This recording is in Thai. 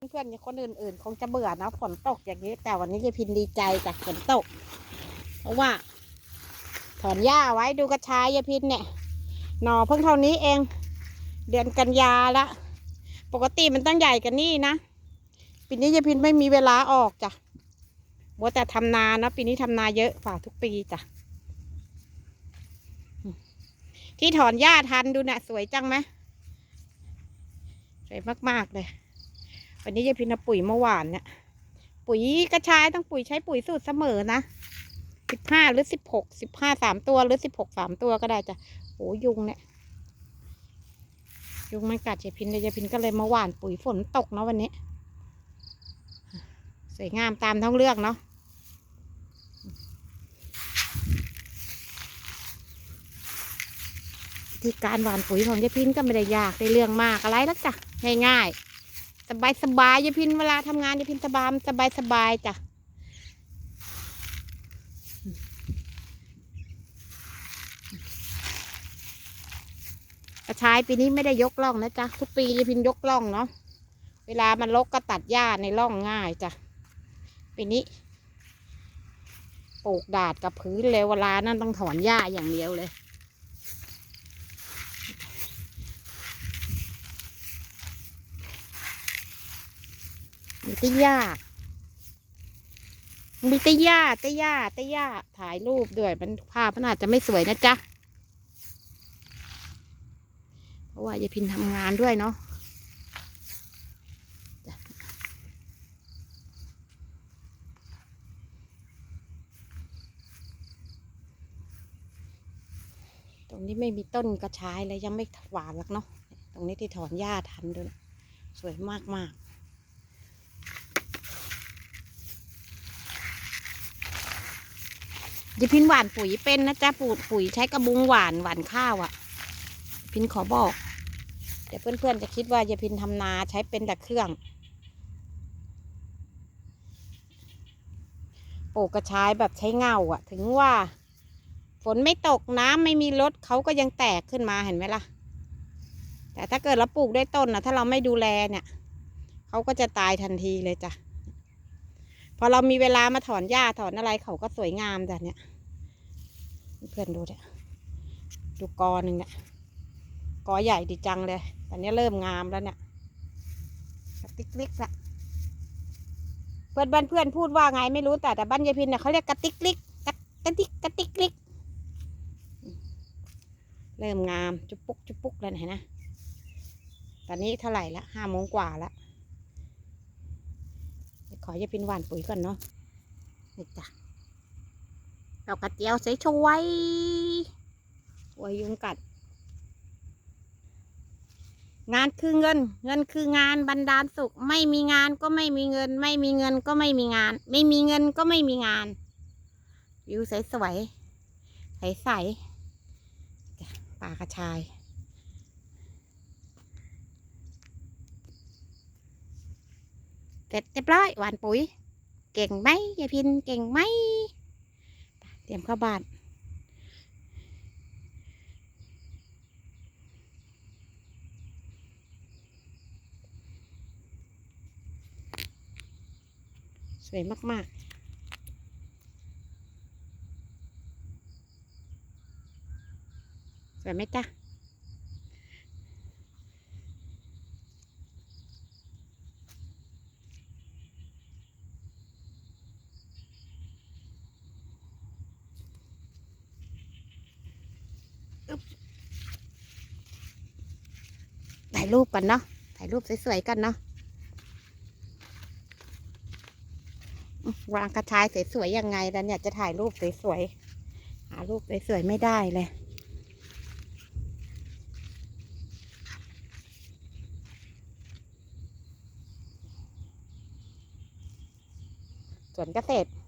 เพื่อนๆคนอื่นๆ คงจะเบื่อนะฝนตกอย่างนี้ แต่วันนี้ยายพินดีใจจากฝนตก เพราะว่า ถอนหญ้าไว้ดูกระชายยายพินเนี่ย หน่อเพิ่งเท่านี้เอง เดือนกันยาละปกติมันตั้งใหญ่กันนี่นะปีนี้ยายพินไม่มีเวลาออกจ้ะว่าแต่ทำนานะปีนี้ทำนาเยอะฝ่าทุกปีจ้ะที่ถอนหญ้าทันดูเนี่ยสวยจังไหมสวยมากๆเลย วันนี้ยายพินาปุ๋ยเมื่อวานเนี่ยปุ๋ยกระชายต้องปุ๋ยใช้ปุ๋ยสูตรเสมอนะสิบห้าหรือสิบหกสิบห้าสามตัวหรือสิบหกสามตัวก็ได้จ้ะโอ้ยุงเนี่ยยุงมันกัดยายพินเลยยายพินก็เลยมาหว่านปุ๋ยฝนตกเนาะวันนี้ สวยงามตามท้องเรื่องเนาะที่การหว่านปุ๋ยของยายพินก็ไม่ได้ยากได้เรื่องมากอะไรแล้วจ้ะง่ายๆ สบายสบายยายพินเวลาทำงานยายพินสบายสบายสบายจ้ะกระชายปีนี้ไม่ได้ยกล่องนะจ๊ะทุกปียายพินยกล่องเนาะเวลามันลกก็ตัดหญ้าในร่องง่ายจ้ะปีนี้ปลูกดาดกับพื้นเลยเวลานั่นต้องถอนหญ้าอย่างเดียวเลย มีแตหญ้ามีแตหญ้าแตหญ้าแตหญ้าถ่ายรูปด้วยมันภาพมันอาจจะไม่สวยนะจ๊ะ เพราะว่ายายพินทำงานด้วยเนาะตรงนี้ไม่มีต้นกระชายเลยยังไม่หวานหรอกเนาะ ตรงนี้ที่ถอนหญ้าทันด้วย สวยมากมากๆ ยายพินหวานปุ๋ยเป็นนะจ๊ะปูดปุ๋ยใช้กระบุงหวานหวานข้าวอะ่ะ พินขอบอก เดี๋ยวเพื่อนๆจะคิดว่ายายพินทำนาใช้เป็นแต่เครื่องปลูกกระชายแบบใช้เงาอะ่ะ ถึงว่า ฝนไม่ตกน้ำไม่มีรดเขาก็ยังแตกขึ้นมาเห็นไหมล่ะ แต่ถ้าเกิดเราปลูกได้วยต้นนะถ้าเราไม่ดูแลเนี่ยเขาก็จะตายทันทีเลยจ้ะ พอเรามีเวลามาถอนหญ้าถอนอะไรเขาก็สวยงามจ้ะเนี่ย เพื่อนดูเนี่ยดูกอหนึ่งเนี่ยกอใหญ่ดีจังเลยตอนนี้เริ่มงามแล้วเนี่ยกระติกลิกละเพื่อนบ้านเพื่อนพูดว่าไงไม่รู้แต่แต่บ้านยายพินเนี่ยเขาเรียกกระติกลิกกระกระติกกระติกลิกเริ่มงามจุ๊ปุ๊กจุ๊ปุ๊กแล้วเห็นนะตอนนี้เท่าไหร่ละห้าโมงกว่าละ ขอยายพินหวานปุ๋ยก่อนเนาะนี่จ้ะดอกกระเจียวใสวยช่วยวยยุงกัด งานคือเงิน เงินคืองานบันดาลสุข ไม่มีงานก็ไม่มีเงิน ไม่มีเงินก็ไม่มีงาน ไม่มีเงินก็ไม่มีงาน วิวสวยสวยใสใสจ้ะป่ากระชาย เสร็จเรียบร้อยหวานปุ๋ย เก่งไหมยายพินเก่งไหมเตรียมเข้าบ้านสวยมาก ๆสวยไหมจ๊ะ ถ่ายรูปกันเนาะ ถ่ายรูปสวยๆกันเนาะ วางกระชายสวยๆยังไงแล้วเนี่ยจะถ่ายรูปสวยๆ หารูปสวยๆไม่ได้เลยสวนเกษตร